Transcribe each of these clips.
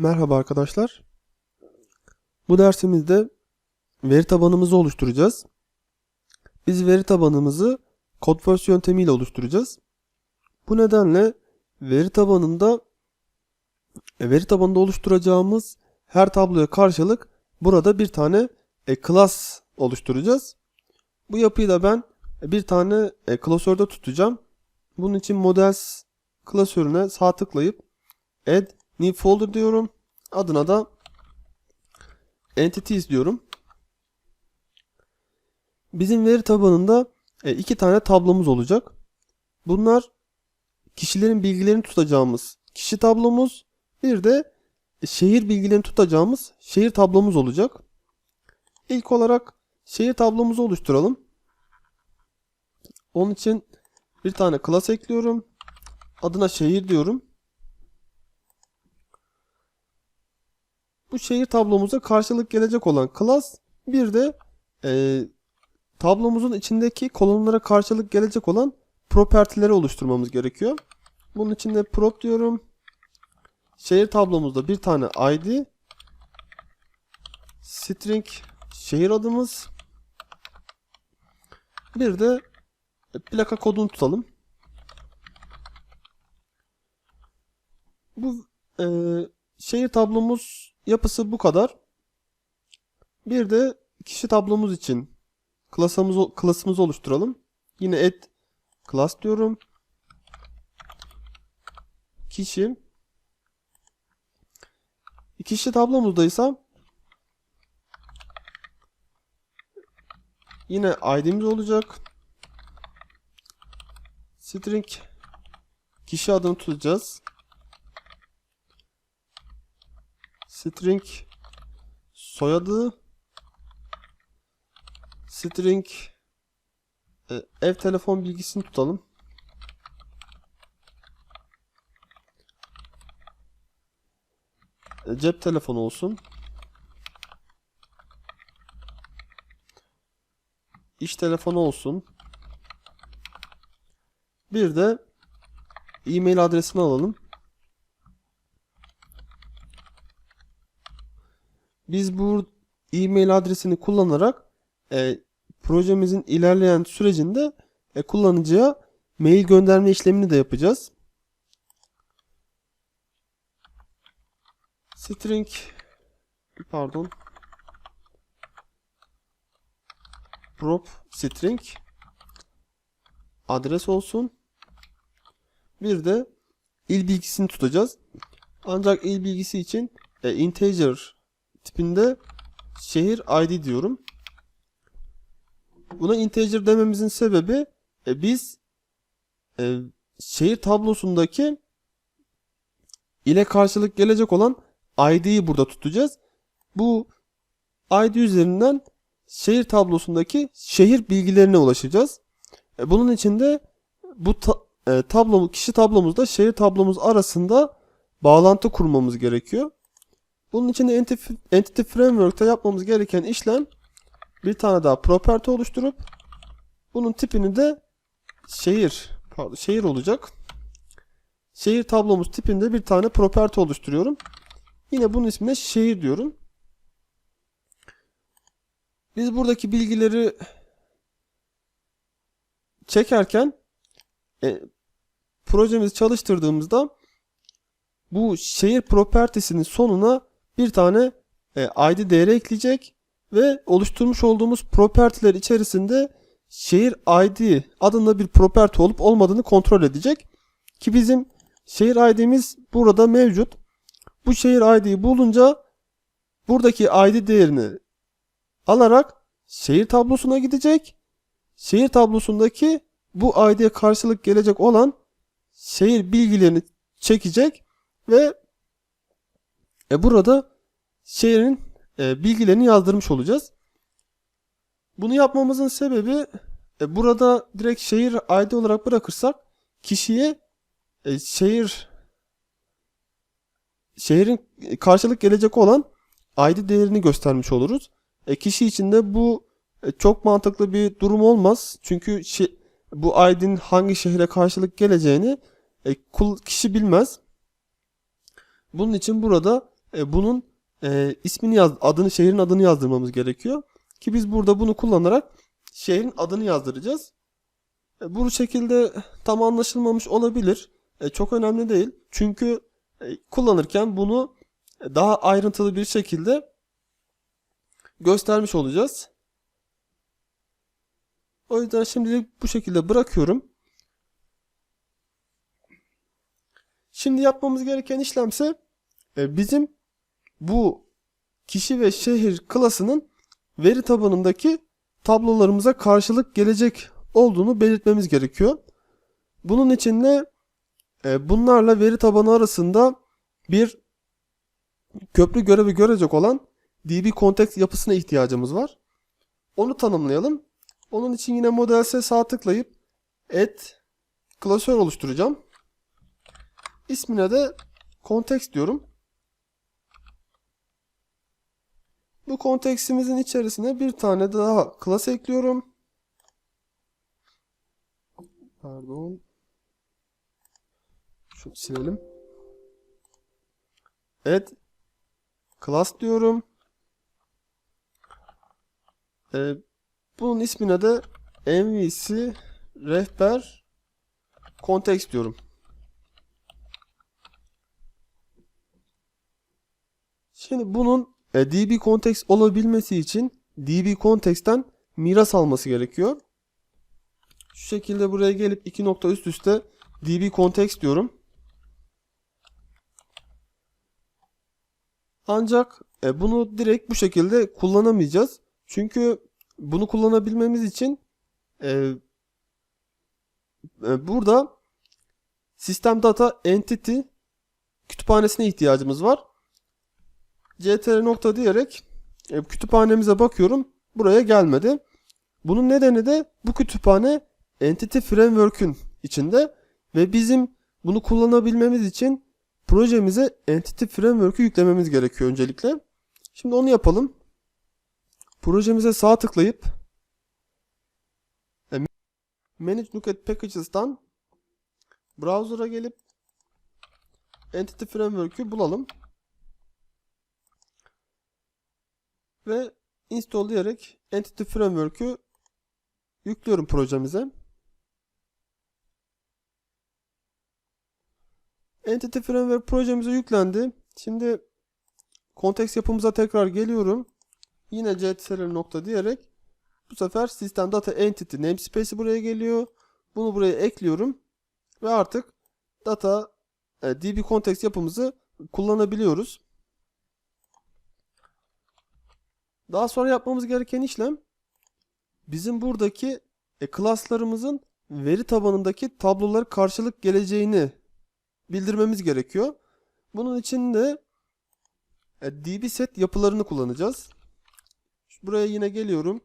Merhaba arkadaşlar. Bu dersimizde veri tabanımızı oluşturacağız. Biz veri tabanımızı CodeFirst yöntemiyle oluşturacağız. Bu nedenle veri tabanında e, veri tabanında oluşturacağımız her tabloya karşılık burada bir tane e, class oluşturacağız. Bu yapıyı da ben e, bir tane e, klasörde tutacağım. Bunun için models klasörüne sağ tıklayıp add new folder diyorum. Adına da entities diyorum. Bizim veri tabanında e, iki tane tablomuz olacak. Bunlar kişilerin bilgilerini tutacağımız kişi tablomuz, bir de şehir bilgilerini tutacağımız şehir tablomuz olacak. İlk olarak şehir tablomuzu oluşturalım. Onun için bir tane class ekliyorum. Adına şehir diyorum. Bu şehir tablomuza karşılık gelecek olan class bir de e, tablomuzun içindeki kolonlara karşılık gelecek olan propertileri oluşturmamız gerekiyor. Bunun için de prop diyorum. Şehir tablomuzda bir tane id string şehir adımız bir de plaka kodunu tutalım. Bu e, şehir tablomuz yapısı bu kadar. Bir de kişi tablomuz için klasımızı, klasımızı oluşturalım. Yine add class diyorum. Kişi. Kişi tablomuzdaysa yine id'miz olacak. String kişi adını tutacağız. String soyadı string e, ev telefon bilgisini tutalım. E, cep telefonu olsun. İş telefonu olsun. Bir de e-mail adresini alalım. Biz bu e-mail adresini kullanarak e, projemizin ilerleyen sürecinde e, kullanıcıya mail gönderme işlemini de yapacağız. String pardon prop string adres olsun. Bir de il bilgisini tutacağız. Ancak il bilgisi için e, integer tipinde şehir ID diyorum. Buna integer dememizin sebebi e, biz e, şehir tablosundaki ile karşılık gelecek olan ID'yi burada tutacağız. Bu ID üzerinden şehir tablosundaki şehir bilgilerine ulaşacağız. E, bunun için de bu ta, e, tablo, kişi tablomuzda şehir tablomuz arasında bağlantı kurmamız gerekiyor. Bunun için de Entity, Entity Framework'ta yapmamız gereken işlem bir tane daha property oluşturup bunun tipini de şehir pardon, şehir olacak. Şehir tablomuz tipinde bir tane property oluşturuyorum. Yine bunun ismine şehir diyorum. Biz buradaki bilgileri çekerken e, projemizi çalıştırdığımızda bu şehir propertiesinin sonuna bir tane e, ID değeri ekleyecek ve oluşturmuş olduğumuz propertiler içerisinde şehir ID adında bir property olup olmadığını kontrol edecek. Ki bizim şehir ID'miz burada mevcut. Bu şehir ID'yi bulunca buradaki ID değerini alarak şehir tablosuna gidecek. Şehir tablosundaki bu ID'ye karşılık gelecek olan şehir bilgilerini çekecek ve e, burada şehrin e, bilgilerini yazdırmış olacağız. Bunu yapmamızın sebebi e, burada direkt şehir ID olarak bırakırsak kişiye e, şehir şehrin karşılık gelecek olan ID değerini göstermiş oluruz. E, kişi için de bu e, çok mantıklı bir durum olmaz. Çünkü şi, bu ID'nin hangi şehre karşılık geleceğini e, kişi bilmez. Bunun için burada e, bunun e, ismini yaz, adını, şehrin adını yazdırmamız gerekiyor. Ki biz burada bunu kullanarak şehrin adını yazdıracağız. E, bu şekilde tam anlaşılmamış olabilir. E, çok önemli değil. Çünkü e, kullanırken bunu daha ayrıntılı bir şekilde göstermiş olacağız. O yüzden şimdilik bu şekilde bırakıyorum. Şimdi yapmamız gereken işlemse e, bizim bu kişi ve şehir klasının veri tabanındaki tablolarımıza karşılık gelecek olduğunu belirtmemiz gerekiyor. Bunun için de e, bunlarla veri tabanı arasında bir köprü görevi görecek olan DB context yapısına ihtiyacımız var. Onu tanımlayalım. Onun için yine modelse sağ tıklayıp add klasör oluşturacağım. İsmine de context diyorum. Bu kontekstimizin içerisine bir tane daha class ekliyorum. Pardon. Şunu silelim. Evet. Class diyorum. Ee, bunun ismine de MVC rehber context diyorum. Şimdi bunun e, DB context olabilmesi için DB context'ten miras alması gerekiyor. Şu şekilde buraya gelip iki nokta üst üste DB context diyorum. Ancak e, bunu direkt bu şekilde kullanamayacağız. Çünkü bunu kullanabilmemiz için e, e, burada System Data Entity kütüphanesine ihtiyacımız var. Ctr nokta diyerek e, kütüphanemize bakıyorum. Buraya gelmedi. Bunun nedeni de bu kütüphane Entity Framework'ün içinde ve bizim bunu kullanabilmemiz için projemize Entity Framework'ü yüklememiz gerekiyor öncelikle. Şimdi onu yapalım. Projemize sağ tıklayıp e, Manage at Packages'tan browser'a gelip Entity Framework'ü bulalım. Ve install diyerek Entity Framework'ü yüklüyorum projemize. Entity Framework projemize yüklendi. Şimdi konteks yapımıza tekrar geliyorum. Yine ctrl nokta diyerek bu sefer System Data Entity namespace'i buraya geliyor. Bunu buraya ekliyorum. Ve artık data e, DB context yapımızı kullanabiliyoruz. Daha sonra yapmamız gereken işlem bizim buradaki e, class'larımızın veri tabanındaki tabloları karşılık geleceğini bildirmemiz gerekiyor. Bunun için de e, DB set yapılarını kullanacağız. Buraya yine geliyorum.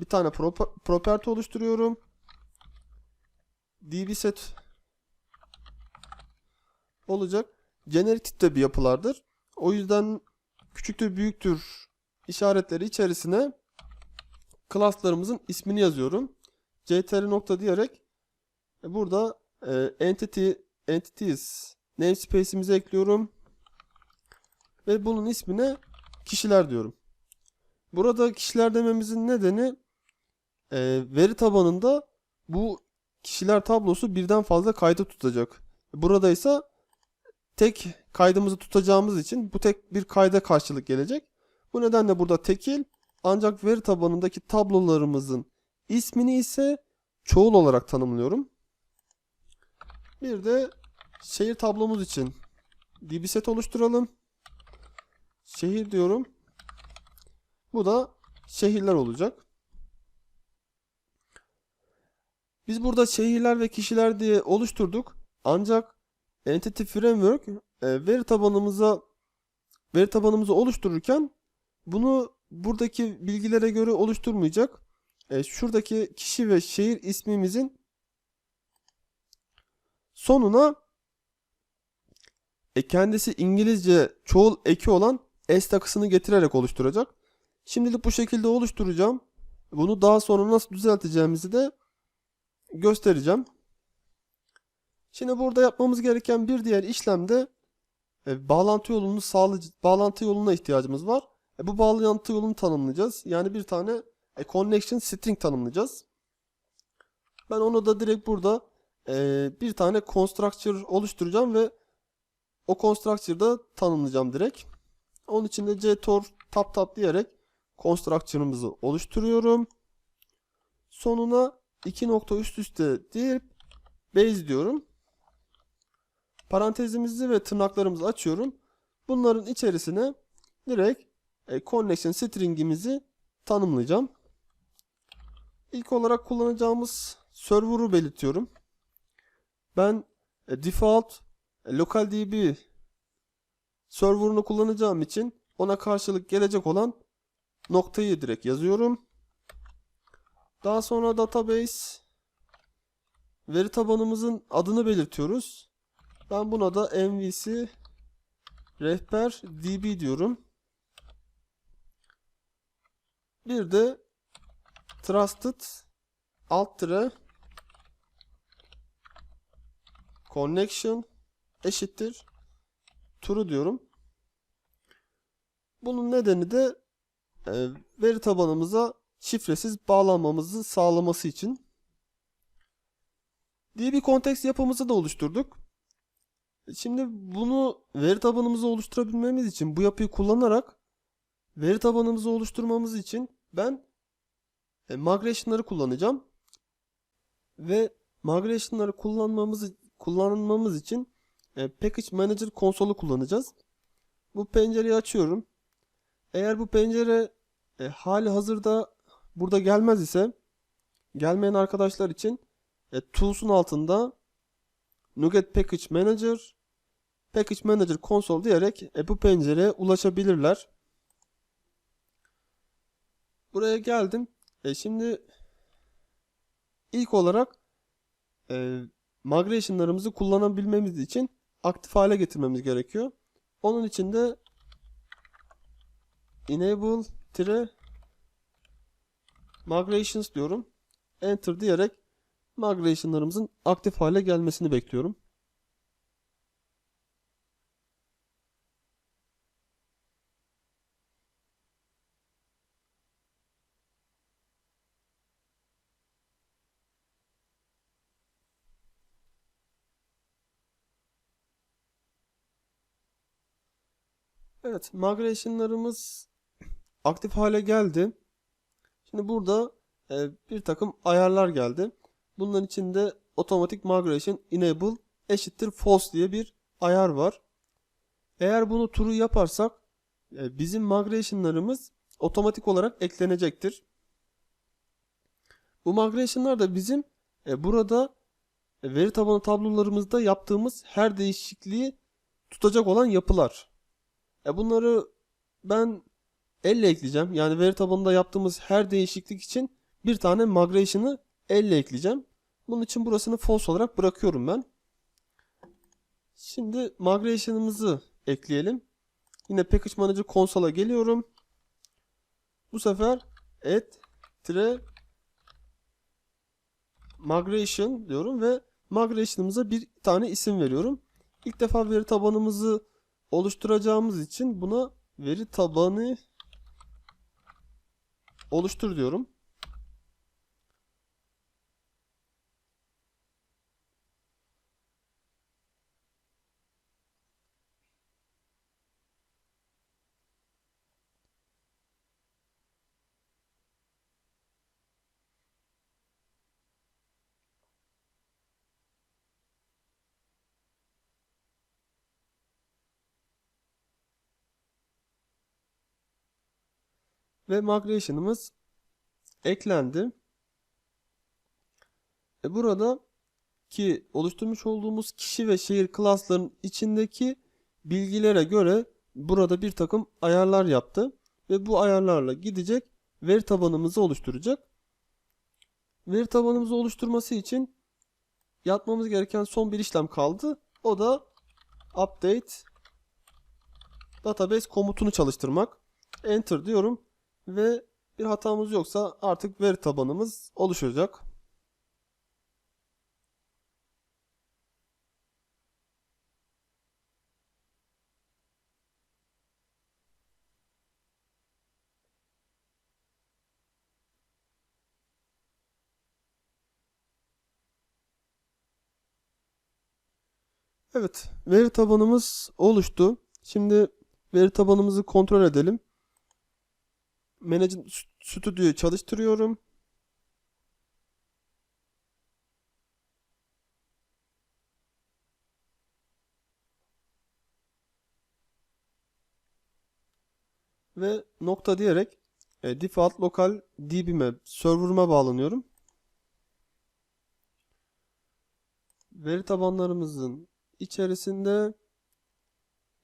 Bir tane prop- property oluşturuyorum. DB set olacak. Generic tipte bir yapılardır. O yüzden küçüktür büyüktür işaretleri içerisine class'larımızın ismini yazıyorum. ctr nokta diyerek e, burada e, entity entities namespace'imizi ekliyorum. Ve bunun ismine kişiler diyorum. Burada kişiler dememizin nedeni e, veri tabanında bu kişiler tablosu birden fazla kaydı tutacak. Burada ise tek kaydımızı tutacağımız için bu tek bir kayda karşılık gelecek. Bu nedenle burada tekil ancak veri tabanındaki tablolarımızın ismini ise çoğul olarak tanımlıyorum. Bir de şehir tablomuz için dbset oluşturalım. Şehir diyorum. Bu da şehirler olacak. Biz burada şehirler ve kişiler diye oluşturduk. Ancak Entity Framework e, veri tabanımıza veri tabanımızı oluştururken bunu buradaki bilgilere göre oluşturmayacak. E, şuradaki kişi ve şehir ismimizin sonuna e, kendisi İngilizce çoğul eki olan s takısını getirerek oluşturacak. Şimdilik bu şekilde oluşturacağım. Bunu daha sonra nasıl düzelteceğimizi de göstereceğim. Şimdi burada yapmamız gereken bir diğer işlem de e, bağlantı yolunu sağlayıcı bağlantı yoluna ihtiyacımız var. E, bu bağlantı yolunu tanımlayacağız. Yani bir tane e, connection string tanımlayacağız. Ben onu da direkt burada e, bir tane constructor oluşturacağım ve o constructor'da tanımlayacağım direkt. Onun için de ctor tap tap diyerek constructor'ımızı oluşturuyorum. Sonuna iki nokta üst üste deyip base diyorum. Parantezimizi ve tırnaklarımızı açıyorum. Bunların içerisine direkt e, connection string'imizi tanımlayacağım. İlk olarak kullanacağımız server'ı belirtiyorum. Ben e, default e, localDB server'ını kullanacağım için ona karşılık gelecek olan noktayı direkt yazıyorum. Daha sonra database veri tabanımızın adını belirtiyoruz. Ben buna da MVC rehber db diyorum. Bir de trusted alt tire connection eşittir true diyorum. Bunun nedeni de e, veri tabanımıza şifresiz bağlanmamızı sağlaması için. DB context yapımızı da oluşturduk. Şimdi bunu veri tabanımızı oluşturabilmemiz için bu yapıyı kullanarak veri tabanımızı oluşturmamız için ben e, migration'ları kullanacağım. Ve migration'ları kullanmamız kullanmamız için e, Package Manager konsolu kullanacağız. Bu pencereyi açıyorum. Eğer bu pencere e, hali hazırda burada gelmez ise gelmeyen arkadaşlar için e, Tools'un altında NuGet Package Manager Package Manager Console diyerek e, bu pencereye ulaşabilirler. Buraya geldim. E, şimdi ilk olarak e, migration'larımızı kullanabilmemiz için aktif hale getirmemiz gerekiyor. Onun için de enable tire migrations diyorum. Enter diyerek migration'larımızın aktif hale gelmesini bekliyorum. Evet, migration'larımız aktif hale geldi. Şimdi burada e, bir takım ayarlar geldi. Bunların içinde Automatic Migration Enable eşittir false diye bir ayar var. Eğer bunu true yaparsak e, bizim migration'larımız otomatik olarak eklenecektir. Bu migration'lar da bizim e, burada e, veri tabanı tablolarımızda yaptığımız her değişikliği tutacak olan yapılar. E bunları ben elle ekleyeceğim. Yani veri tabanında yaptığımız her değişiklik için bir tane migration'ı elle ekleyeceğim. Bunun için burasını false olarak bırakıyorum ben. Şimdi migration'ımızı ekleyelim. Yine Package Manager konsola geliyorum. Bu sefer add tire migration diyorum ve migration'ımıza bir tane isim veriyorum. İlk defa veri tabanımızı oluşturacağımız için buna veri tabanı oluştur diyorum. Ve migration'ımız eklendi. E burada ki oluşturmuş olduğumuz kişi ve şehir klasların içindeki bilgilere göre burada bir takım ayarlar yaptı ve bu ayarlarla gidecek veri tabanımızı oluşturacak. Veri tabanımızı oluşturması için yapmamız gereken son bir işlem kaldı. O da update database komutunu çalıştırmak. Enter diyorum ve bir hatamız yoksa artık veri tabanımız oluşacak. Evet, veri tabanımız oluştu. Şimdi veri tabanımızı kontrol edelim. Management Studio'yu çalıştırıyorum. Ve nokta diyerek e, default lokal DB'me, server'ıma bağlanıyorum. Veri tabanlarımızın içerisinde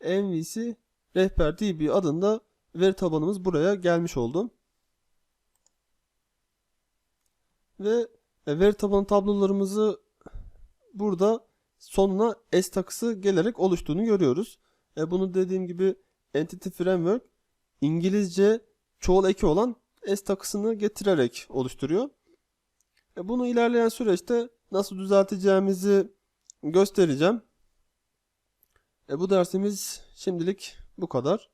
MVC rehber DB adında veri tabanımız buraya gelmiş oldu. Ve e, veri tabanı tablolarımızı burada sonuna S takısı gelerek oluştuğunu görüyoruz. E, bunu dediğim gibi Entity Framework İngilizce çoğul eki olan S takısını getirerek oluşturuyor. E, bunu ilerleyen süreçte nasıl düzelteceğimizi göstereceğim. E, bu dersimiz şimdilik bu kadar.